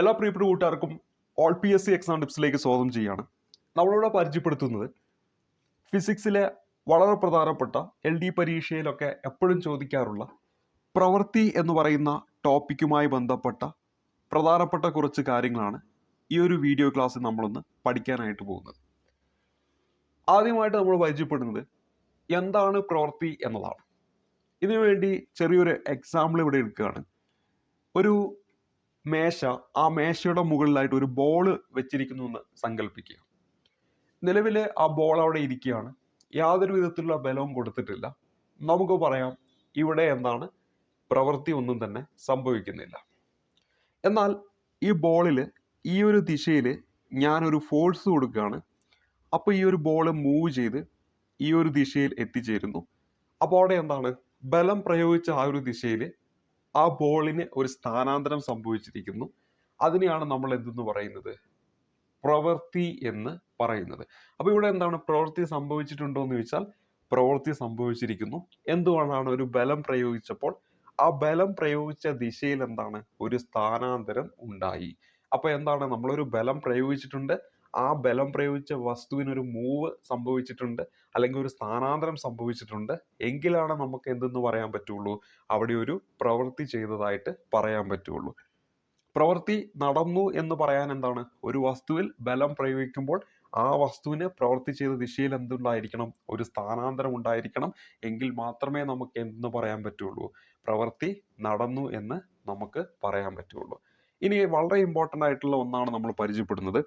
എല്ലാ പ്രിയപ്പെട്ട കൂട്ടുകാർക്കും all P S C exam ടിപ്സിലേക്ക് സ്വാഗതം ചെയ്യുകയാണ്. നമ്മളിവിടെ പരിചയപ്പെടുത്തുന്നത് ഫിസിക്സിലെ വളരെ പ്രധാനപ്പെട്ട എൽ ഡി പരീക്ഷയിലൊക്കെ എപ്പോഴും ചോദിക്കാറുള്ള പ്രവൃത്തി എന്ന് പറയുന്ന ടോപ്പിക്കുമായി ബന്ധപ്പെട്ട പ്രധാനപ്പെട്ട കുറച്ച് കാര്യങ്ങളാണ് ഈ ഒരു വീഡിയോ ക്ലാസ്സിൽ നമ്മളൊന്ന് പഠിക്കാനായിട്ട് പോകുന്നത്. ആദ്യമായിട്ട് നമ്മൾ പരിചയപ്പെടുന്നത് എന്താണ് പ്രവൃത്തി എന്നതാണ്. ഇതിനുവേണ്ടി ചെറിയൊരു എക്സാമ്പിൾ ഇവിടെ എടുക്കുകയാണ്. ഒരു മേശ ആ മേശയുടെ മുകളിലായിട്ട് ഒരു ബോൾ വെച്ചിരിക്കുന്നു എന്ന് സങ്കല്പിക്കുക നിലവിൽ ആ ബോൾ അവിടെ ഇരിക്കുകയാണ്. യാതൊരു വിധത്തിലുള്ള ബലവും കൊടുത്തിട്ടില്ല. നമുക്ക് പറയാം ഇവിടെ എന്താണ്? പ്രവൃത്തി ഒന്നും തന്നെ സംഭവിക്കുന്നില്ല. എന്നാൽ ഈ ബോളിൽ ഈ ഒരു ദിശയിൽ ഞാനൊരു ഫോഴ്സ് കൊടുക്കുകയാണ്. അപ്പോൾ ഈ ഒരു ബോൾ മൂവ് ചെയ്ത് ഈ ഒരു ദിശയിൽ എത്തിച്ചേരുന്നു. അപ്പോൾ അവിടെ എന്താണ്? ബലം പ്രയോഗിച്ച ആ ഒരു ദിശയിൽ ആ ബോളിന് ഒരു സ്ഥാനാന്തരം സംഭവിച്ചിരിക്കുന്നു. അതിനെയാണ് നമ്മൾ എന്തെന്ന് പറയുന്നത്? പ്രവൃത്തി എന്ന് പറയുന്നത്. അപ്പോൾ ഇവിടെ എന്താണ് പ്രവൃത്തി സംഭവിച്ചിട്ടുണ്ടോ എന്ന് ചോദിച്ചാൽ പ്രവൃത്തി സംഭവിച്ചിരിക്കുന്നു. എന്തുകൊണ്ടാണ് ഒരു ബലം പ്രയോഗിച്ചപ്പോൾ ആ ബലം പ്രയോഗിച്ച ദിശയിൽ എന്താണ്? ഒരു സ്ഥാനാന്തരം ഉണ്ടായി. അപ്പോൾ എന്താണ് നമ്മളൊരു ബലം പ്രയോഗിച്ചിട്ടുണ്ട്? ആ ബലം പ്രയോഗിച്ച വസ്തുവിനൊരു മൂവ് സംഭവിച്ചിട്ടുണ്ട് അല്ലെങ്കിൽ ഒരു സ്ഥാനാന്തരം സംഭവിച്ചിട്ടുണ്ട്. എങ്കിലാണ് നമുക്ക് എന്തെന്ന് പറയാൻ പറ്റുള്ളൂ? അവിടെ ഒരു പ്രവൃത്തി ചെയ്തതായിട്ട് പറയാൻ പറ്റുള്ളൂ. പ്രവൃത്തി നടന്നു എന്ന് പറയാൻ എന്താണ്? ഒരു വസ്തുവിൽ ബലം പ്രയോഗിക്കുമ്പോൾ ആ വസ്തുവിന് പ്രവൃത്തി ചെയ്ത ദിശയിൽ എന്തുണ്ടായിരിക്കണം? ഒരു സ്ഥാനാന്തരം ഉണ്ടായിരിക്കണം. എങ്കിൽ മാത്രമേ നമുക്ക് എന്തെന്ന് പറയാൻ പറ്റുള്ളൂ? പ്രവൃത്തി നടന്നു എന്ന് നമുക്ക് പറയാൻ പറ്റുള്ളൂ. ഇനി വളരെ ഇമ്പോർട്ടന്റ് ആയിട്ടുള്ള ഒന്നാണ് നമ്മൾ പരിചയപ്പെടുന്നത്.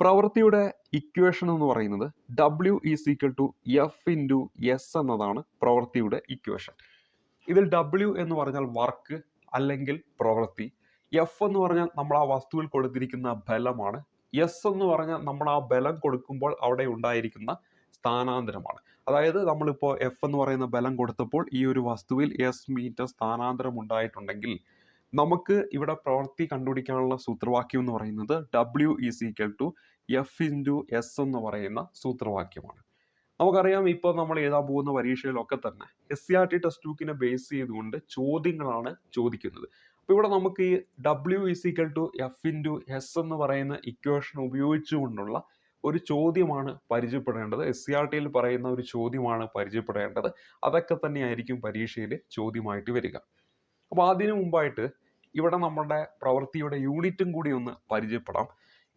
പ്രവൃത്തിയുടെ ഇക്വേഷൻ എന്ന് പറയുന്നത് W is equal to F into S എന്നതാണ് പ്രവൃത്തിയുടെ ഇക്വേഷൻ ഇതിൽ ഡബ്ല്യു എന്ന് പറഞ്ഞാൽ വർക്ക് അല്ലെങ്കിൽ പ്രവൃത്തി. എഫ് എന്ന് പറഞ്ഞാൽ നമ്മൾ ആ വസ്തുവിൽ കൊടുത്തിരിക്കുന്ന ബലമാണ്. എസ് എന്ന് പറഞ്ഞാൽ നമ്മൾ ആ ബലം കൊടുക്കുമ്പോൾ അവിടെ ഉണ്ടായിരിക്കുന്ന സ്ഥാനാന്തരമാണ്. അതായത് നമ്മളിപ്പോൾ എഫ് എന്ന് പറയുന്ന ബലം കൊടുത്തപ്പോൾ ഈ ഒരു വസ്തുവിൽ എസ് മീറ്റർ സ്ഥാനാന്തരം ഉണ്ടായിട്ടുണ്ടെങ്കിൽ നമുക്ക് ഇവിടെ പ്രവൃത്തി കണ്ടുപിടിക്കാനുള്ള സൂത്രവാക്യം എന്ന് പറയുന്നത് W is equal to F into S എന്ന് പറയുന്ന സൂത്രവാക്യമാണ്. നമുക്കറിയാം ഇപ്പോൾ നമ്മൾ എഴുതാൻ പോകുന്ന പരീക്ഷയിലൊക്കെ തന്നെ S C R T text ബുക്കിനെ base ചെയ്തുകൊണ്ട് ചോദ്യങ്ങളാണ് ചോദിക്കുന്നത്. അപ്പോൾ ഇവിടെ നമുക്ക് ഈ W is equal to F into S എന്ന് പറയുന്ന ഇക്വേഷൻ ഉപയോഗിച്ചുകൊണ്ടുള്ള ഒരു ചോദ്യമാണ് പരിചയപ്പെടേണ്ടത്. എസ് സി ആർ ടിയിൽ പറയുന്ന ഒരു ചോദ്യമാണ് പരിചയപ്പെടേണ്ടത്. അതൊക്കെ തന്നെയായിരിക്കും പരീക്ഷയിൽ ചോദ്യമായിട്ട് വരിക. അപ്പോൾ അതിനു മുമ്പായിട്ട് ഇവിടെ നമ്മുടെ പ്രവൃത്തിയുടെ യൂണിറ്റും കൂടി ഒന്ന് പരിചയപ്പെടാം.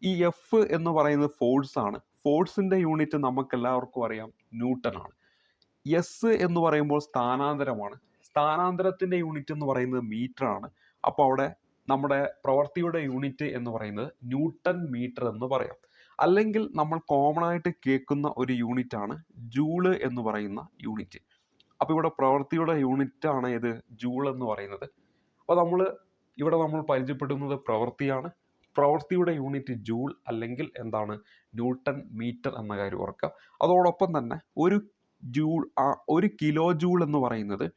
ഈ എഫ് എന്ന് പറയുന്നത് ഫോഴ്സ് ആണ്. ഫോഴ്സിന്റെ യൂണിറ്റ് നമുക്ക് എല്ലാവർക്കും അറിയാം ന്യൂട്ടൺ ആണ്. എസ് എന്ന് പറയുമ്പോൾ സ്ഥാനാന്തരമാണ്. സ്ഥാനാന്തരത്തിന്റെ യൂണിറ്റ് എന്ന് പറയുന്നത് മീറ്റർ ആണ്. അപ്പോൾ അവിടെ നമ്മുടെ പ്രവൃത്തിയുടെ യൂണിറ്റ് എന്ന് പറയുന്നത് ന്യൂട്ടൺ മീറ്റർ എന്ന് പറയാം. അല്ലെങ്കിൽ നമ്മൾ കോമൺ ആയിട്ട് കേൾക്കുന്ന ഒരു യൂണിറ്റ് ആണ് ജൂൾ എന്ന് പറയുന്ന യൂണിറ്റ് അപ്പോൾ ഇവിടെ പ്രവൃത്തിയുടെ യൂണിറ്റ് ആണ് ഇത് ജൂൾ എന്ന് പറയുന്നത്. അപ്പോൾ നമ്മൾ ഇവിടെ നമ്മൾ പരിചയപ്പെടുന്നത് പ്രവൃത്തിയാണ് പ്രവൃത്തിയുടെ യൂണിറ്റ് ജൂൾ അല്ലെങ്കിൽ എന്താണ്? ന്യൂട്ടൺ മീറ്റർ എന്ന കാര്യം ഓർക്കുക. അതോടൊപ്പം തന്നെ ഒരു ജൂൾ ഒരു കിലോ ജൂൾ എന്ന് പറയുന്നത്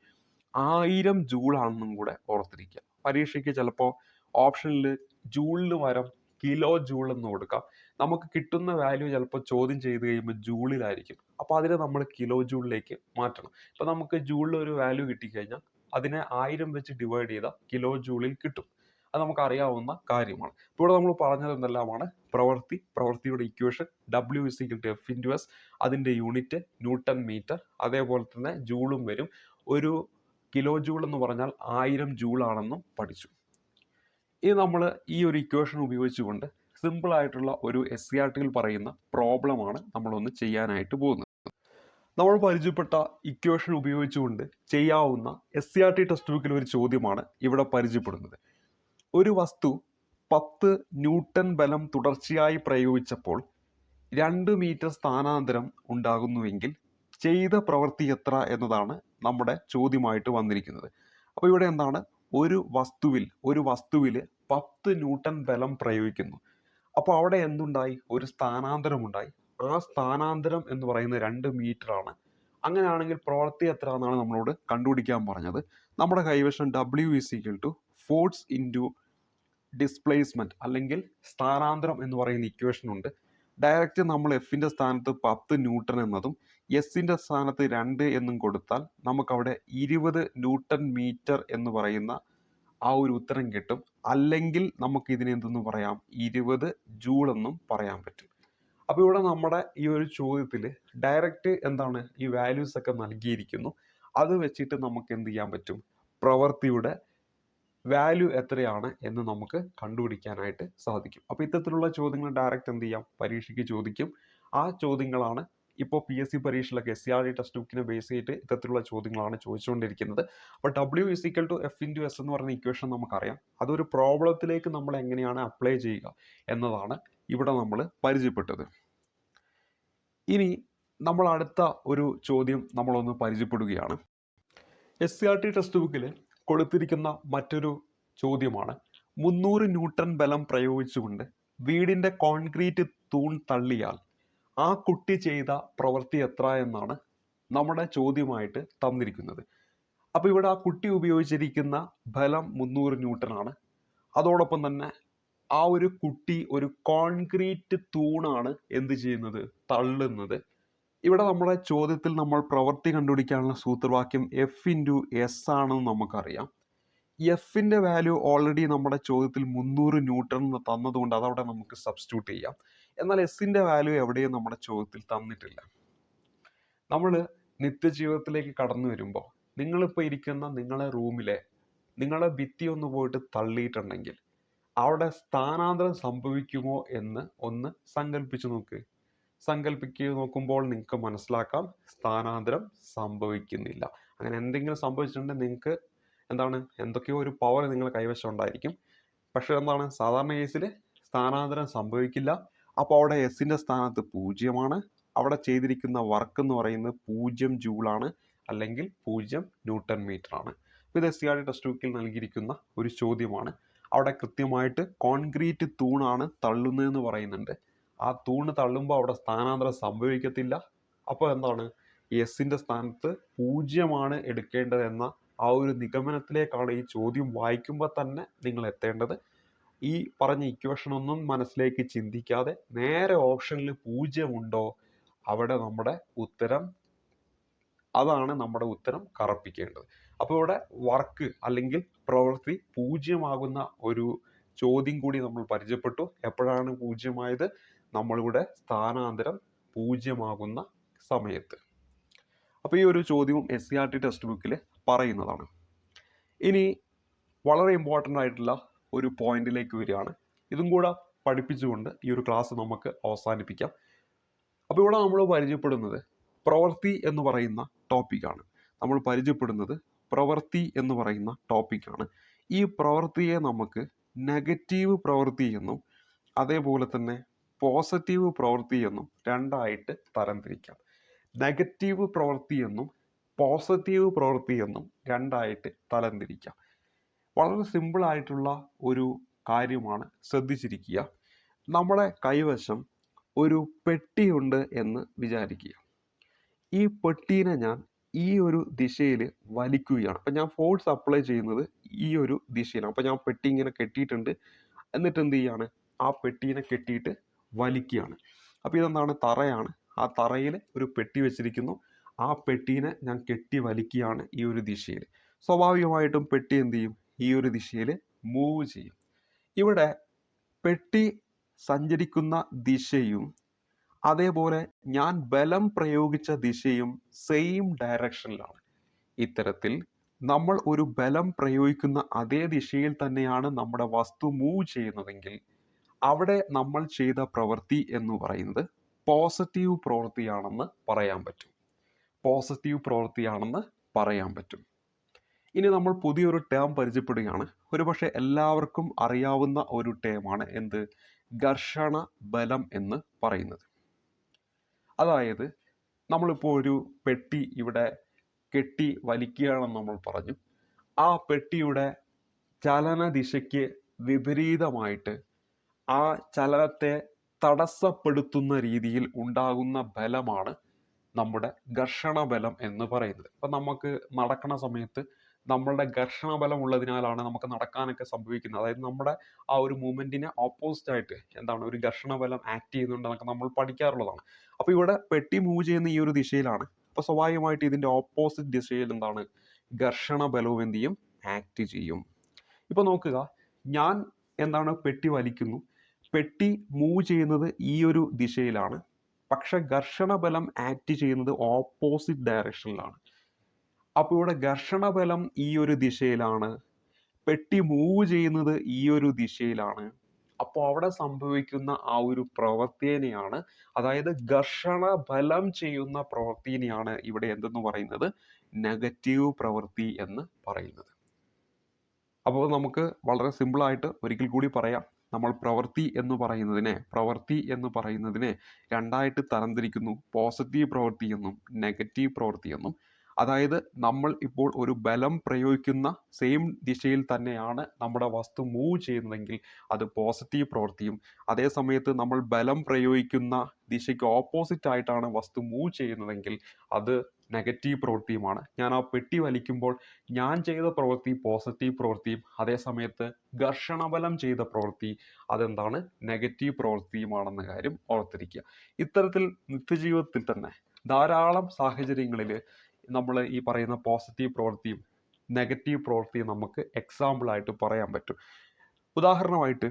ആയിരം ജൂൾ ആണെന്നും കൂടെ ഓർത്തിരിക്കുക. പരീക്ഷയ്ക്ക് ചിലപ്പോൾ ഓപ്ഷനിൽ ജൂളിന് പകരം കിലോ ജൂൾ എന്ന് കൊടുക്കാം. നമുക്ക് കിട്ടുന്ന വാല്യൂ ചിലപ്പോൾ ചോദ്യം ചെയ്ത് കഴിയുമ്പോൾ ജൂളിലായിരിക്കും. അപ്പോൾ അതിനെ നമ്മൾ കിലോ ജൂളിലേക്ക് മാറ്റണം. ഇപ്പോൾ നമുക്ക് ജൂളിൽ ഒരു വാല്യൂ കിട്ടിക്കഴിഞ്ഞാൽ അതിനെ ആയിരം വെച്ച് ഡിവൈഡ് ചെയ്താൽ കിലോ ജൂളിൽ കിട്ടും. അത് നമുക്ക് അറിയാവുന്ന കാര്യമാണ്. ഇപ്പോൾ ഇവിടെ നമ്മൾ പറഞ്ഞത് എന്തെല്ലാമാണ്? പ്രവൃത്തി പ്രവൃത്തിയുടെ equation W is equal to F into S അതിന്റെ യൂണിറ്റ് ന്യൂട്ടൺ മീറ്റർ അതേപോലെ തന്നെ ജൂളും വരും. ഒരു കിലോ ജൂൾ എന്ന് പറഞ്ഞാൽ ആയിരം ജൂൾ ആണെന്നും പഠിച്ചു. ഇനി നമ്മൾ ഈ ഒരു ഇക്വേഷൻ ഉപയോഗിച്ചുകൊണ്ട് സിമ്പിൾ ആയിട്ടുള്ള ഒരു എസ് സി ആർ ടിയിൽ പറയുന്ന പ്രോബ്ലമാണ് നമ്മളൊന്ന് ചെയ്യാനായിട്ട് പോകുന്നത്. നമ്മൾ പരിചയപ്പെട്ട ഇക്വേഷൻ ഉപയോഗിച്ചുകൊണ്ട് ചെയ്യാവുന്ന S C R T text ബുക്കിൽ ഒരു ചോദ്യമാണ് ഇവിടെ പരിചയപ്പെടുന്നത്. ഒരു വസ്തു പത്ത് ന്യൂട്ടൺ ബലം തുടർച്ചയായി പ്രയോഗിച്ചപ്പോൾ രണ്ട് മീറ്റർ സ്ഥാനാന്തരം ഉണ്ടാകുന്നുവെങ്കിൽ ചെയ്ത പ്രവൃത്തി എത്ര എന്നതാണ് നമ്മുടെ ചോദ്യമായിട്ട് വന്നിരിക്കുന്നത്. അപ്പോൾ ഇവിടെ എന്താണ്? ഒരു വസ്തുവിൽ ഒരു വസ്തുവിൽ പത്ത് ന്യൂട്ടൺ ബലം പ്രയോഗിക്കുന്നു. അപ്പോൾ അവിടെ എന്തുണ്ടായി? ഒരു സ്ഥാനാന്തരം ഉണ്ടായി ആ സ്ഥാനാന്തരം എന്ന് പറയുന്നത് രണ്ട് ആണ് അങ്ങനെയാണെങ്കിൽ പ്രവൃത്തി എത്ര എന്നാണ് നമ്മളോട് കണ്ടുപിടിക്കാൻ പറഞ്ഞത്. നമ്മുടെ കൈവശം W is equal to force into displacement അല്ലെങ്കിൽ സ്ഥാനാന്തരം എന്ന് പറയുന്ന ഇക്വേഷൻ ഉണ്ട്. ഡയറക്റ്റ് നമ്മൾ എഫിന്റെ സ്ഥാനത്ത് പത്ത് ന്യൂട്ടൺ എന്നതും എസിന്റെ സ്ഥാനത്ത് രണ്ട് എന്നും കൊടുത്താൽ നമുക്കവിടെ ഇരുപത് ന്യൂട്ടൺ മീറ്റർ എന്ന് പറയുന്ന ആ ഒരു ഉത്തരം കിട്ടും. അല്ലെങ്കിൽ നമുക്ക് ഇതിനെ എന്തെന്ന് പറയാം? ഇരുപത് ജൂൾ എന്നും പറയാൻ പറ്റും. അപ്പോൾ ഇവിടെ നമ്മുടെ ഈ ഒരു ചോദ്യത്തിൽ ഡയറക്റ്റ് എന്താണ് ഈ വാല്യൂസ് ഒക്കെ നൽകിയിരിക്കുന്നു. അത് വെച്ചിട്ട് നമുക്ക് എന്ത് ചെയ്യാൻ പറ്റും? പ്രവൃത്തിയുടെ വാല്യൂ എത്രയാണ് എന്ന് നമുക്ക് കണ്ടുപിടിക്കാനായിട്ട് സാധിക്കും. അപ്പോൾ ഇത്തരത്തിലുള്ള ചോദ്യങ്ങൾ ഡയറക്റ്റ് എന്ത് ചെയ്യാം? പരീക്ഷയ്ക്ക് ചോദിക്കും. ആ ചോദ്യങ്ങളാണ് ഇപ്പോൾ P S C പരീക്ഷയിലൊക്കെ S C R D text ബുക്കിനെ base ചെയ്തിട്ട് ഇത്തരത്തിലുള്ള ചോദ്യങ്ങളാണ് ചോദിച്ചുകൊണ്ടിരിക്കുന്നത്. അപ്പോൾ W is equal to F into S എന്ന് പറയുന്ന ഇക്വേഷൻ നമുക്കറിയാം. അതൊരു പ്രോബ്ലത്തിലേക്ക് നമ്മൾ എങ്ങനെയാണ് അപ്ലൈ ചെയ്യുക എന്നതാണ് ഇവിടെ നമ്മൾ പരിചയപ്പെട്ടത്. ഇനി നമ്മൾ അടുത്ത ഒരു ചോദ്യം നമ്മളൊന്ന് പരിചയപ്പെടുകയാണ്. S C R T text ബുക്കിൽ കൊടുത്തിരിക്കുന്ന മറ്റൊരു ചോദ്യമാണ്. മുന്നൂറ് ന്യൂട്ടൺ ബലം പ്രയോഗിച്ചുകൊണ്ട് വീടിന്റെ കോൺക്രീറ്റ് തൂൺ തള്ളിയാൽ ആ കുട്ടി ചെയ്ത പ്രവൃത്തി എത്ര എന്നാണ് നമ്മുടെ ചോദ്യമായിട്ട് തന്നിരിക്കുന്നത്. അപ്പോൾ ഇവിടെ ആ കുട്ടി ഉപയോഗിച്ചിരിക്കുന്ന ബലം മുന്നൂറ് ന്യൂട്ടൺ ആണ്. അതോടൊപ്പം തന്നെ ആ ഒരു കുട്ടി ഒരു കോൺക്രീറ്റ് തൂണാണ് എന്ത് ചെയ്യുന്നത്? തള്ളുന്നത്. ഇവിടെ നമ്മുടെ ചോദ്യത്തിൽ നമ്മൾ പ്രവൃത്തി കണ്ടുപിടിക്കാനുള്ള സൂത്രവാക്യം എഫ് ഇന്റു എസ് ആണെന്ന് നമുക്കറിയാം. എഫിന്റെ വാല്യൂ ഓൾറെഡി നമ്മുടെ ചോദ്യത്തിൽ മുന്നൂറ് ന്യൂട്ടൺ എന്ന് തന്നതുകൊണ്ട് അതവിടെ നമുക്ക് സബ്സ്റ്റിറ്റ്യൂട്ട് ചെയ്യാം. എന്നാൽ എസിന്റെ വാല്യൂ എവിടെയും നമ്മുടെ ചോദ്യത്തിൽ തന്നിട്ടില്ല. നമ്മൾ നിത്യജീവിതത്തിലേക്ക് കടന്നു വരുമ്പോൾ നിങ്ങളിപ്പോൾ ഇരിക്കുന്ന നിങ്ങളുടെ റൂമിലെ നിങ്ങളുടെ ഭിത്തി ഒന്ന് പോയിട്ട് തള്ളിയിട്ടുണ്ടെങ്കിൽ അവിടെ സ്ഥാനാന്തരം സംഭവിക്കുമോ എന്ന് ഒന്ന് സങ്കല്പിച്ചു നോക്ക്. സങ്കല്പിക്കുക നോക്കുമ്പോൾ നിങ്ങൾക്ക് മനസ്സിലാക്കാം സ്ഥാനാന്തരം സംഭവിക്കുന്നില്ല. അങ്ങനെ എന്തെങ്കിലും സംഭവിച്ചിട്ടുണ്ടെങ്കിൽ നിങ്ങൾക്ക് എന്താണ് എന്തൊക്കെയോ ഒരു പവർ നിങ്ങളുടെ കൈവശം ഉണ്ടായിരിക്കും. പക്ഷെ എന്താണ് സാധാരണ കേസിൽ സ്ഥാനാന്തരം സംഭവിക്കില്ല. അപ്പോൾ അവിടെ എസിന്റെ സ്ഥാനത്ത് പൂജ്യമാണ്. അവിടെ ചെയ്തിരിക്കുന്ന വർക്ക് എന്ന് പറയുന്നത് പൂജ്യം ജൂളാണ് അല്ലെങ്കിൽ പൂജ്യം ന്യൂട്ടൺ മീറ്റർ ആണ്. ഇത് S C R T text ബുക്കിൽ നൽകിയിരിക്കുന്ന ഒരു ചോദ്യമാണ്. അവിടെ കൃത്യമായിട്ട് കോൺക്രീറ്റ് തൂണാണ് തള്ളുന്നതെന്ന് പറയുന്നുണ്ട്. ആ തൂണ് തള്ളുമ്പോൾ അവിടെ സ്ഥാനാന്തരം സംഭവിക്കത്തില്ല. അപ്പോൾ എന്താണ്? എസിന്റെ സ്ഥാനത്ത് പൂജ്യമാണ് എടുക്കേണ്ടതെന്ന ആ ഒരു നിഗമനത്തിലേക്കാണ് ഈ ചോദ്യം വായിക്കുമ്പോൾ തന്നെ നിങ്ങൾ എത്തേണ്ടത്. ഈ പറഞ്ഞ ഇക്വേഷൻ ഒന്നും മനസ്സിലേക്ക് ചിന്തിക്കാതെ നേരെ ഓപ്ഷനിൽ പൂജ്യമുണ്ടോ? അവിടെ നമ്മുടെ ഉത്തരം അതാണ് നമ്മുടെ ഉത്തരം കറപ്പിക്കേണ്ടത്. അപ്പോൾ ഇവിടെ വർക്ക് അല്ലെങ്കിൽ പ്രവൃത്തി പൂജ്യമാകുന്ന ഒരു ചോദ്യം കൂടി നമ്മൾ പരിചയപ്പെട്ടു. എപ്പോഴാണ് പൂജ്യമായത്? നമ്മളിവിടെ സ്ഥാനാന്തരം പൂജ്യമാകുന്ന സമയത്ത്. അപ്പോൾ ഈ ഒരു ചോദ്യവും S C R T text ബുക്കിൽ പറയുന്നതാണ്. ഇനി വളരെ ഇമ്പോർട്ടന്റ് ആയിട്ടുള്ള ഒരു പോയിന്റിലേക്ക് വരികയാണ്. ഇതും കൂടെ പഠിപ്പിച്ചുകൊണ്ട് ഈ ഒരു ക്ലാസ് നമുക്ക് അവസാനിപ്പിക്കാം. അപ്പോൾ ഇവിടെ നമ്മൾ പരിചയപ്പെടുന്നത് പ്രവൃത്തി എന്ന് പറയുന്ന ടോപ്പിക്കാണ് നമ്മൾ പരിചയപ്പെടുന്നത് പ്രവൃത്തി എന്ന് പറയുന്ന ടോപ്പിക്കാണ് ഈ പ്രവൃത്തിയെ നമുക്ക് നെഗറ്റീവ് പ്രവൃത്തി എന്നും അതേപോലെ തന്നെ പോസിറ്റീവ് പ്രവൃത്തി എന്നും രണ്ടായിട്ട് തരംതിരിക്കാം. നെഗറ്റീവ് പ്രവൃത്തി എന്നും പോസിറ്റീവ് പ്രവൃത്തി എന്നും രണ്ടായിട്ട് തരംതിരിക്കാം. വളരെ സിമ്പിൾ ആയിട്ടുള്ള ഒരു കാര്യമാണ് ശ്രദ്ധിച്ചിരിക്കുക. നമ്മുടെ കൈവശം ഒരു പെട്ടിയുണ്ട് എന്ന് വിചാരിക്കുക. ഈ പെട്ടീനെ ഞാൻ ഈ ഒരു ദിശയിൽ വലിക്കുകയാണ്. അപ്പം ഞാൻ ഫോഴ്സ് അപ്ലൈ ചെയ്യുന്നത് ഈ ഒരു ദിശയിലാണ്. അപ്പം ഞാൻ പെട്ടി ഇങ്ങനെ കെട്ടിയിട്ടുണ്ട്. എന്നിട്ട് എന്ത് ചെയ്യാണ്? ആ പെട്ടീനെ കെട്ടിയിട്ട് വലിക്കുകയാണ്. അപ്പോൾ ഇതെന്താണ്? തറയാണ്. ആ തറയിൽ ഒരു പെട്ടി വെച്ചിരിക്കുന്നു. ആ പെട്ടീനെ ഞാൻ കെട്ടി വലിക്കുകയാണ് ഈ ഒരു ദിശയിൽ സ്വാഭാവികമായിട്ടും പെട്ടി എന്ത് ചെയ്യും? ഈ ഒരു ദിശയിൽ മൂവ് ചെയ്യും. ഇവിടെ പെട്ടി സഞ്ചരിക്കുന്ന ദിശയും അതേപോലെ ഞാൻ ബലം പ്രയോഗിച്ച ദിശയും സെയിം ഡയറക്ഷനിലാണ് ഇത്തരത്തിൽ നമ്മൾ ഒരു ബലം പ്രയോഗിക്കുന്ന അതേ ദിശയിൽ തന്നെയാണ് നമ്മുടെ വസ്തു മൂവ് ചെയ്യുന്നതെങ്കിൽ അവിടെ നമ്മൾ ചെയ്ത പ്രവൃത്തി എന്ന് പറയുന്നത് പോസിറ്റീവ് പ്രവൃത്തിയാണെന്ന് പറയാൻ പറ്റും. പോസിറ്റീവ് പ്രവൃത്തിയാണെന്ന് പറയാൻ പറ്റും. ഇനി നമ്മൾ പുതിയൊരു ടേം പരിചയപ്പെടുകയാണ്. ഒരുപക്ഷെ എല്ലാവർക്കും അറിയാവുന്ന ഒരു ടേമാണ് എന്ത്? ഘർഷണ ബലം എന്ന് പറയുന്നത്. അതായത് നമ്മളിപ്പോൾ ഒരു പെട്ടി ഇവിടെ കെട്ടി വലിക്കുകയാണെന്ന് നമ്മൾ പറഞ്ഞു. ആ പെട്ടിയുടെ ചലന ദിശയ്ക്ക് വിപരീതമായിട്ട് ആ ചലനത്തെ തടസ്സപ്പെടുത്തുന്ന രീതിയിൽ ഉണ്ടാകുന്ന ബലമാണ് നമ്മുടെ ഘർഷണ ബലം എന്ന് പറയുന്നത്. അപ്പം നമുക്ക് നടക്കണ സമയത്ത് നമ്മളുടെ ഘർഷണ ബലം ഉള്ളതിനാലാണ് നമുക്ക് നടക്കാനൊക്കെ സംഭവിക്കുന്നത്. അതായത് നമ്മുടെ ആ ഒരു മൂവ്മെന്റിനെ ഓപ്പോസിറ്റ് ആയിട്ട് എന്താണ് ഒരു ഘർഷണ ബലം ആക്ട് ചെയ്യുന്നുണ്ടെന്നൊക്കെ നമ്മൾ പഠിക്കാറുള്ളതാണ്. അപ്പോൾ ഇവിടെ പെട്ടി മൂവ് ചെയ്യുന്ന ഈ ഒരു ദിശയിലാണ്. അപ്പോൾ സ്വാഭാവികമായിട്ട് ഇതിന്റെ ഓപ്പോസിറ്റ് ദിശയിൽ എന്താണ്? ഘർഷണ ബലവും എന്ത് ചെയ്യും? ആക്ട് ചെയ്യും. ഇപ്പോൾ നോക്കുക. ഞാൻ എന്താണ് പെട്ടി വലിക്കുന്നു. പെട്ടി മൂവ് ചെയ്യുന്നത് ഈ ഒരു ദിശയിലാണ്. പക്ഷെ ഘർഷണ ബലം ആക്ട് ചെയ്യുന്നത് ഓപ്പോസിറ്റ് ഡയറക്ഷനിലാണ്. അപ്പോൾ ഇവിടെ ഘർഷണബലം ഈ ഒരു ദിശയിലാണ്. പെട്ടി മൂവ് ചെയ്യുന്നത് ഈ ഒരു ദിശയിലാണ്. അപ്പോൾ അവിടെ സംഭവിക്കുന്ന ആ ഒരു പ്രവൃത്തിനെയാണ് അതായത് ഘർഷണ ബലം ചെയ്യുന്ന പ്രവൃത്തിനെയാണ് ഇവിടെ എന്തെന്ന് പറയുന്നത്? നെഗറ്റീവ് പ്രവൃത്തി എന്ന് പറയുന്നത്. അപ്പോൾ നമുക്ക് വളരെ സിമ്പിളായിട്ട് ഒരിക്കൽ കൂടി പറയാം. നമ്മൾ പ്രവൃത്തി എന്ന് പറയുന്നതിനെ പ്രവൃത്തി എന്ന് പറയുന്നതിനെ രണ്ടായിട്ട് തരംതിരിക്കുന്നു. പോസിറ്റീവ് പ്രവൃത്തി എന്നും നെഗറ്റീവ് പ്രവൃത്തി എന്നും. അതായത് നമ്മൾ ഇപ്പോൾ ഒരു ബലം പ്രയോഗിക്കുന്ന സെയിം ദിശയിൽ തന്നെയാണ് നമ്മുടെ വസ്തു മൂവ് ചെയ്യുന്നതെങ്കിൽ അത് പോസിറ്റീവ് പ്രവൃത്തിയും അതേ സമയത്ത് നമ്മൾ ബലം പ്രയോഗിക്കുന്ന ദിശയ്ക്ക് ഓപ്പോസിറ്റ് ആയിട്ടാണ് വസ്തു മൂവ് ചെയ്യുന്നതെങ്കിൽ അത് നെഗറ്റീവ് പ്രവൃത്തിയുമാണ് ഞാൻ ആ പെട്ടി വലിക്കുമ്പോൾ ഞാൻ ചെയ്ത പ്രവൃത്തി പോസിറ്റീവ് പ്രവൃത്തിയും അതേ സമയത്ത് ഘർഷണബലം ചെയ്ത പ്രവൃത്തി അതെന്താണ്? നെഗറ്റീവ് പ്രവൃത്തിയുമാണെന്ന കാര്യം ഓർത്തിരിക്കുക. ഇത്തരത്തിൽ നിത്യജീവിതത്തിൽ തന്നെ ധാരാളം സാഹചര്യങ്ങളിൽ നമ്മൾ ഈ പറയുന്ന പോസിറ്റീവ് പ്രവൃത്തിയും നെഗറ്റീവ് പ്രവൃത്തിയും നമുക്ക് എക്സാമ്പിളായിട്ട് പറയാൻ പറ്റും. ഉദാഹരണമായിട്ട്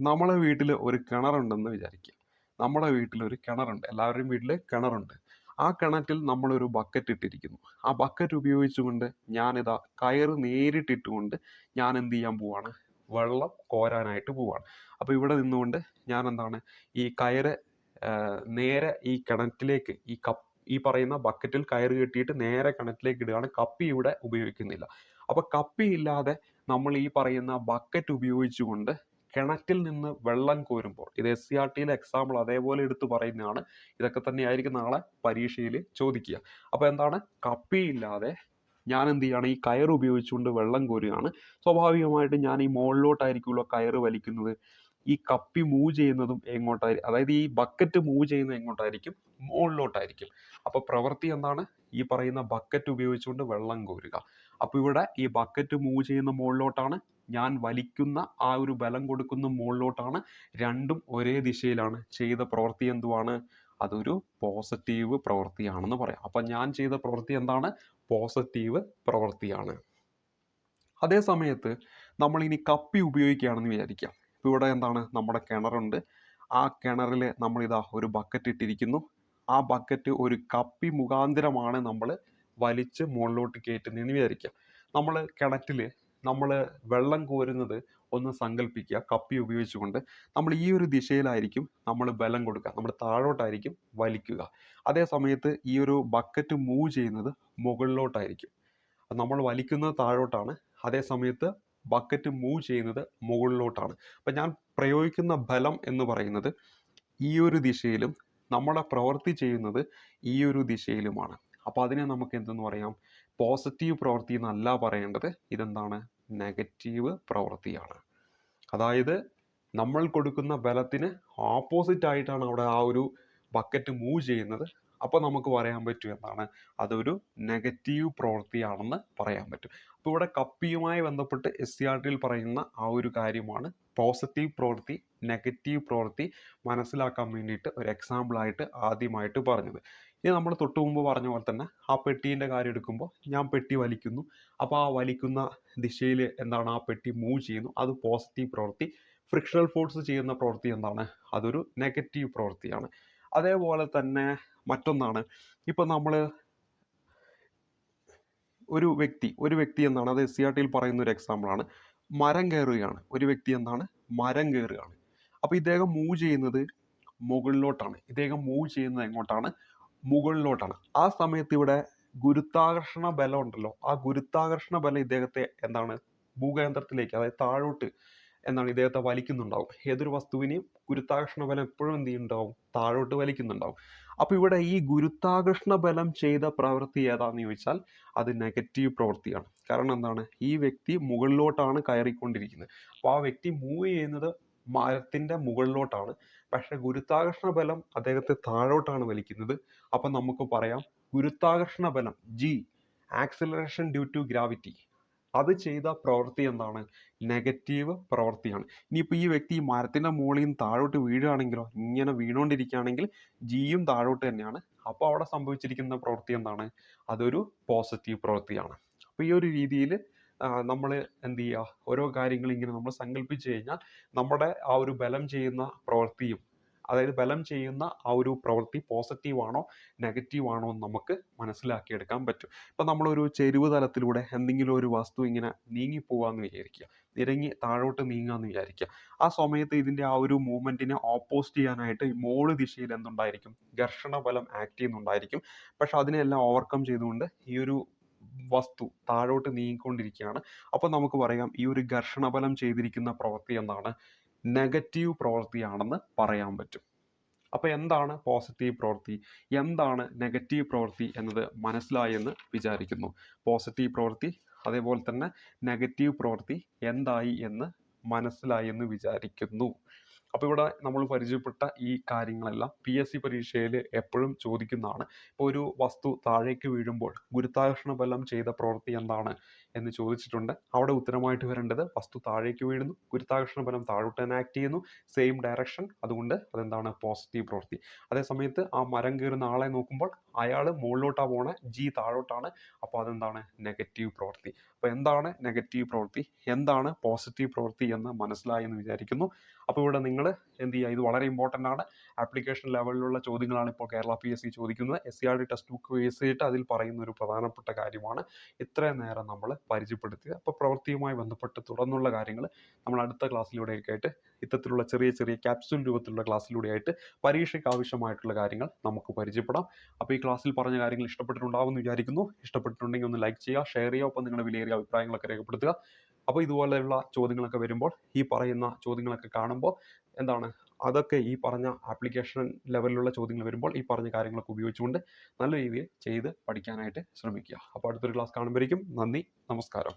നമ്മളെ വീട്ടിൽ ഒരു കിണറുണ്ടെന്ന് വിചാരിക്കുക. നമ്മുടെ വീട്ടിൽ ഒരു കിണറുണ്ട് എല്ലാവരുടെയും വീട്ടിൽ കിണറുണ്ട് ആ കിണറ്റിൽ നമ്മളൊരു ബക്കറ്റ് ഇട്ടിരിക്കുന്നു. ആ ബക്കറ്റ് ഉപയോഗിച്ചുകൊണ്ട് ഞാനിതാ കയറ് നേരിട്ടിട്ടുകൊണ്ട് ഞാൻ എന്ത് ചെയ്യാൻ പോവാണ്? വെള്ളം കോരാനായിട്ട് പോവാണ്. അപ്പോൾ ഇവിടെ നിന്നുകൊണ്ട് ഞാൻ എന്താണ് ഈ കയറ് നേരെ ഈ കിണറ്റിലേക്ക് ഈ കപ്പ് ഈ പറയുന്ന ബക്കറ്റിൽ കയറ് കെട്ടിയിട്ട് നേരെ കിണറ്റിലേക്ക് ഇടുകയാണ്. കപ്പി ഇവിടെ ഉപയോഗിക്കുന്നില്ല. അപ്പോൾ കപ്പി ഇല്ലാതെ നമ്മൾ ഈ പറയുന്ന ബക്കറ്റ് ഉപയോഗിച്ചുകൊണ്ട് കിണറ്റിൽ നിന്ന് വെള്ളം കോരുമ്പോൾ ഇത് എസ് സി ആർ ടിയിലെ എക്സാമ്പിൾ അതേപോലെ എടുത്തു പറയുന്നതാണ്. ഇതൊക്കെ തന്നെയായിരിക്കും നാളെ പരീക്ഷയിൽ ചോദിക്കുക. അപ്പോൾ എന്താണ്? കപ്പി ഇല്ലാതെ ഞാൻ എന്ത് ചെയ്യാണ്? ഈ കയർ ഉപയോഗിച്ചുകൊണ്ട് വെള്ളം കോരുകയാണ്. സ്വാഭാവികമായിട്ടും ഞാൻ ഈ മുകളിലോട്ടായിരിക്കുമല്ലോ കയർ വലിക്കുന്നത്. ഈ കപ്പി മൂവ് ചെയ്യുന്നതും എങ്ങോട്ടായിരിക്കും അതായത് ഈ ബക്കറ്റ് മൂവ് ചെയ്യുന്നത് എങ്ങോട്ടായിരിക്കും? മുകളിലോട്ടായിരിക്കും. അപ്പോൾ പ്രവൃത്തി എന്താണ്? ഈ പറയുന്ന ബക്കറ്റ് ഉപയോഗിച്ചുകൊണ്ട് വെള്ളം കോരുക. അപ്പോൾ ഇവിടെ ഈ ബക്കറ്റ് മൂവ് ചെയ്യുന്ന മുകളിലോട്ടാണ്. ഞാൻ വലിക്കുന്ന ആ ഒരു ബലം കൊടുക്കുന്ന മുകളിലോട്ടാണ്. രണ്ടും ഒരേ ദിശയിലാണ്. ചെയ്ത പ്രവൃത്തി എന്തുവാണ്? അതൊരു പോസിറ്റീവ് പ്രവൃത്തിയാണെന്ന് പറയാം. അപ്പം ഞാൻ ചെയ്ത പ്രവൃത്തി എന്താണ്? പോസിറ്റീവ് പ്രവൃത്തിയാണ്. അതേ സമയത്ത് നമ്മൾ ഇനി കപ്പി ഉപയോഗിക്കുകയാണെന്ന് വിചാരിക്കാം. ഇപ്പോൾ ഇവിടെ എന്താണ്? നമ്മുടെ കിണറുണ്ട്. ആ കിണറിൽ നമ്മളിതാ ഒരു ബക്കറ്റ് ഇട്ടിരിക്കുന്നു. ആ ബക്കറ്റ് ഒരു കപ്പി മുഖാന്തരമാണ് നമ്മൾ വലിച്ച് മുകളിലോട്ട് കയറ്റുന്നതെന്ന് വിചാരിക്കുക. നമ്മൾ കിണറ്റിൽ നമ്മൾ വെള്ളം കോരുന്നത് ഒന്ന് സങ്കല്പിക്കുക കപ്പി ഉപയോഗിച്ചുകൊണ്ട് നമ്മൾ ഈ ഒരു ദിശയിലായിരിക്കും നമ്മൾ ബലം കൊടുക്കുക. നമ്മൾ താഴോട്ടായിരിക്കും വലിക്കുക. അതേ സമയത്ത് ഈ ഒരു ബക്കറ്റ് മൂവ് ചെയ്യുന്നത് മുകളിലോട്ടായിരിക്കും. നമ്മൾ വലിക്കുന്നത് താഴോട്ടാണ്. അതേ സമയത്ത് ബക്കറ്റ് മൂവ് ചെയ്യുന്നത് മുകളിലോട്ടാണ്. അപ്പം ഞാൻ പ്രയോഗിക്കുന്ന ബലം എന്ന് പറയുന്നത് ഈ ഒരു ദിശയിലും നമ്മുടെ പ്രവൃത്തി ചെയ്യുന്നത് ഈ ഒരു ദിശയിലുമാണ്. അപ്പോൾ അതിനെ നമുക്ക് എന്തെന്ന് പറയാം? പോസിറ്റീവ് പ്രവൃത്തി എന്നല്ല പറയേണ്ടത്. ഇതെന്താണ്? നെഗറ്റീവ് പ്രവൃത്തിയാണ് അതായത് നമ്മൾ കൊടുക്കുന്ന ബലത്തിന് ഓപ്പോസിറ്റ് ആയിട്ടാണ് അവിടെ ആ ഒരു ബക്കറ്റ് മൂവ് ചെയ്യുന്നത്. അപ്പോൾ നമുക്ക് പറയാൻ പറ്റും എന്താണ്? അതൊരു നെഗറ്റീവ് പ്രവൃത്തിയാണെന്ന് പറയാൻ പറ്റും. അപ്പോൾ ഇവിടെ കപ്പിയുമായി ബന്ധപ്പെട്ട് എസ് സി ആർ ടിയിൽ പറയുന്ന ആ ഒരു കാര്യമാണ്. പോസിറ്റീവ് പ്രവൃത്തി നെഗറ്റീവ് പ്രവൃത്തി മനസ്സിലാക്കാൻ വേണ്ടിയിട്ട് ഒരു എക്സാമ്പിളായിട്ട് ആദ്യമായിട്ട് പറഞ്ഞത്. ഇനി നമ്മൾ തൊട്ട് മുമ്പ് പറഞ്ഞ പോലെ തന്നെ ആ പെട്ടീന്റെ കാര്യം എടുക്കുമ്പോൾ ഞാൻ പെട്ടി വലിക്കുന്നു. അപ്പോൾ ആ വലിക്കുന്ന ദിശയിൽ എന്താണ്? ആ പെട്ടി മൂവ് ചെയ്യുന്നു. അത് പോസിറ്റീവ് പ്രവൃത്തി ഫ്രിക്ഷണൽ ഫോഴ്സ് ചെയ്യുന്ന പ്രവൃത്തി എന്താണ്? അതൊരു നെഗറ്റീവ് പ്രവൃത്തിയാണ് അതേപോലെ തന്നെ മറ്റൊന്നാണ്. ഇപ്പം നമ്മൾ ഒരു വ്യക്തി ഒരു വ്യക്തി എന്നാണ് അത് എസ് സി ആർ ടിയിൽ പറയുന്ന ഒരു എക്സാമ്പിളാണ് മരം കയറുകയാണ്. ഒരു വ്യക്തി എന്താണ്? മരം കയറുകയാണ്. അപ്പോൾ ഇദ്ദേഹം മൂവ് ചെയ്യുന്നത് മുകളിലോട്ടാണ്. ഇദ്ദേഹം മൂവ് ചെയ്യുന്നത് എങ്ങോട്ടാണ്? മുകളിലോട്ടാണ്. ആ സമയത്ത് ഇവിടെ ഗുരുത്താകർഷണ ബലം ഉണ്ടല്ലോ. ആ ഗുരുത്താകർഷണ ബലം ഇദ്ദേഹത്തെ എന്താണ്? ഭൂകേന്ദ്രത്തിലേക്ക് അതായത് താഴോട്ട് എന്താണ് ഇദ്ദേഹത്തെ വലിക്കുന്നുണ്ടാവും. ഏതൊരു വസ്തുവിനെയും ഗുരുത്താകർഷണ ബലം എപ്പോഴും എന്ത് ചെയ്യുന്നുണ്ടാവും? താഴോട്ട് വലിക്കുന്നുണ്ടാവും. അപ്പോൾ ഇവിടെ ഈ ഗുരുത്താകർഷണ ബലം ചെയ്ത പ്രവൃത്തി ഏതാണെന്ന് ചോദിച്ചാൽ അത് നെഗറ്റീവ് പ്രവൃത്തിയാണ്. കാരണം എന്താണ്? ഈ വ്യക്തി മുകളിലോട്ടാണ് കയറിക്കൊണ്ടിരിക്കുന്നത്. അപ്പോൾ ആ വ്യക്തി മൂവ് ചെയ്യുന്നത് മരത്തിന്റെ മുകളിലോട്ടാണ്. പക്ഷെ ഗുരുത്താകർഷണ ബലം അദ്ദേഹത്തെ താഴോട്ടാണ് വലിക്കുന്നത്. അപ്പം നമുക്ക് പറയാം ഗുരുത്താകർഷണ ബലം G acceleration due to gravity അത് ചെയ്ത പ്രവൃത്തി എന്താണ്? നെഗറ്റീവ് പ്രവൃത്തിയാണ്. ഇനിയിപ്പോൾ ഈ വ്യക്തി ഈ മരത്തിന്റെ മുകളിൽ നിന്ന് താഴോട്ട് വീഴുകയാണെങ്കിലോ ഇങ്ങനെ വീണുകൊണ്ടിരിക്കുകയാണെങ്കിൽ ജിയും താഴോട്ട് തന്നെയാണ്. അപ്പോൾ അവിടെ സംഭവിച്ചിരിക്കുന്ന പ്രവൃത്തി എന്താണ്? അതൊരു പോസിറ്റീവ് പ്രവൃത്തിയാണ്. അപ്പോൾ ഈ ഒരു രീതിയിൽ നമ്മൾ എന്ത് ചെയ്യുക? ഓരോ കാര്യങ്ങൾ ഇങ്ങനെ നമ്മൾ സങ്കല്പിച്ച് കഴിഞ്ഞാൽ നമ്മുടെ ആ ഒരു ബലം ചെയ്യുന്ന പ്രവൃത്തിയും അതായത് ബലം ചെയ്യുന്ന ആ ഒരു പ്രവൃത്തി പോസിറ്റീവാണോ നെഗറ്റീവാണോ എന്ന് നമുക്ക് മനസ്സിലാക്കിയെടുക്കാൻ പറ്റും. ഇപ്പം നമ്മളൊരു ചെരുവ് തലത്തിലൂടെ എന്തെങ്കിലും ഒരു വസ്തു ഇങ്ങനെ നീങ്ങി പോവാന്ന് വിചാരിക്കുക നിരങ്ങി താഴോട്ട് നീങ്ങാന്ന് വിചാരിക്കുക ആ സമയത്ത് ഇതിന്റെ ആ ഒരു മൂവ്മെന്റിനെ ഓപ്പോസിറ്റ് ചെയ്യാനായിട്ട് മോൾ ദിശയിൽ എന്തുണ്ടായിരിക്കും? ഘർഷണ ബലം ആക്ട് ചെയ്യുന്നുണ്ടായിരിക്കും. പക്ഷെ അതിനെല്ലാം ഓവർകം ചെയ്തുകൊണ്ട് ഈ ഒരു വസ്തു താഴോട്ട് നീങ്ങിക്കൊണ്ടിരിക്കുകയാണ്. അപ്പോൾ നമുക്ക് പറയാം ഈ ഒരു ഘർഷണ ബലം ചെയ്തിരിക്കുന്ന പ്രവൃത്തി എന്താണ്? നെഗറ്റീവ് പ്രവൃത്തിയാണെന്ന് പറയാൻ പറ്റും. അപ്പോൾ എന്താണ് പോസിറ്റീവ് പ്രവൃത്തി എന്താണ് നെഗറ്റീവ് പ്രവൃത്തി എന്നത് മനസ്സിലായെന്ന് വിചാരിക്കുന്നു. പോസിറ്റീവ് പ്രവൃത്തി അതേപോലെ തന്നെ നെഗറ്റീവ് പ്രവൃത്തി എന്തായി എന്ന് മനസ്സിലായി എന്ന് വിചാരിക്കുന്നു. അപ്പോൾ ഇവിടെ നമ്മൾ പരിചയപ്പെട്ട ഈ കാര്യങ്ങളെല്ലാം പി എസ് സി പരീക്ഷയിൽ എപ്പോഴും ചോദിക്കുന്നതാണ്. ഇപ്പോൾ ഒരു വസ്തു താഴേക്ക് വീഴുമ്പോൾ ഗുരുത്വാകർഷണ ബലം ചെയ്ത പ്രവൃത്തി എന്താണ് എന്ന് ചോദിച്ചിട്ടുണ്ട്. അവിടെ ഉത്തരമായിട്ട് വരേണ്ടത് വസ്തു താഴേക്ക് വീഴുന്നു ഗുരുത്വാകർഷണ ബലം താഴോട്ട് തന്നെ ആക്ട് ചെയ്യുന്നു സെയിം ഡയറക്ഷൻ അതുകൊണ്ട് അതെന്താണ്? പോസിറ്റീവ് പ്രവൃത്തി. അതേ സമയത്ത് ആ മരം കയറുന്ന ആളെ നോക്കുമ്പോൾ അയാൾ മുകളിലോട്ടാണ് പോണേ ജി താഴോട്ടാണ്. അപ്പോൾ അതെന്താണ്? നെഗറ്റീവ് പ്രവൃത്തി അപ്പോൾ എന്താണ് നെഗറ്റീവ് പ്രവൃത്തി എന്താണ് പോസിറ്റീവ് പ്രവൃത്തി എന്ന് മനസ്സിലായി എന്ന് വിചാരിക്കുന്നു. അപ്പോൾ ഇവിടെ നിങ്ങൾ എന്ത് ചെയ്യുക? ഇത് വളരെ ഇമ്പോർട്ടന്റ് ആണ്. ആപ്ലിക്കേഷൻ ലെവലിലുള്ള ചോദ്യങ്ങളാണ് ഇപ്പോൾ കേരള പി എസ് സി ചോദിക്കുന്നത്. S C R D book base ചെയ്തിട്ട് അതിൽ പറയുന്ന ഒരു പ്രധാനപ്പെട്ട കാര്യമാണ്. ഇത്രയും നേരം നമ്മൾ പരിചയപ്പെടുത്തുക അപ്പോൾ പ്രവൃത്തിയുമായി ബന്ധപ്പെട്ട് തുടർന്നുള്ള കാര്യങ്ങൾ നമ്മൾ അടുത്ത ക്ലാസ്സിലൂടെയൊക്കെ ആയിട്ട് ഇത്തരത്തിലുള്ള ചെറിയ ചെറിയ ക്യാപ്സ്യൂൾ രൂപത്തിലുള്ള ക്ലാസ്സിലൂടെ ആയിട്ട് പരീക്ഷയ്ക്ക് ആവശ്യമായിട്ടുള്ള കാര്യങ്ങൾ നമുക്ക് പരിചയപ്പെടാം. അപ്പോൾ ഈ ക്ലാസ്സിൽ പറഞ്ഞ കാര്യങ്ങൾ ഇഷ്ടപ്പെട്ടിട്ടുണ്ടാവുമെന്ന് വിചാരിക്കുന്നു. ഇഷ്ടപ്പെട്ടിട്ടുണ്ടെങ്കിൽ ഒന്ന് ലൈക്ക് ചെയ്യുക ഷെയർ ചെയ്യുക ഒപ്പം നിങ്ങളുടെ വിലയേറിയ അഭിപ്രായങ്ങളൊക്കെ രേഖപ്പെടുത്തുക. അപ്പോൾ ഇതുപോലെയുള്ള ചോദ്യങ്ങളൊക്കെ വരുമ്പോൾ ഈ പറയുന്ന ചോദ്യങ്ങളൊക്കെ കാണുമ്പോൾ എന്താണ്? അതൊക്കെ ഈ പറഞ്ഞ ആപ്ലിക്കേഷൻ ലെവലിലുള്ള ചോദ്യങ്ങൾ വരുമ്പോൾ ഈ പറഞ്ഞ കാര്യങ്ങളൊക്കെ ഉപയോഗിച്ചുകൊണ്ട് നല്ല രീതിയിൽ ചെയ്ത് പഠിക്കാനായിട്ട് ശ്രമിക്കുക. അപ്പോൾ അടുത്തൊരു ക്ലാസ് കാണുമ്പോഴേക്കും നന്ദി നമസ്കാരം.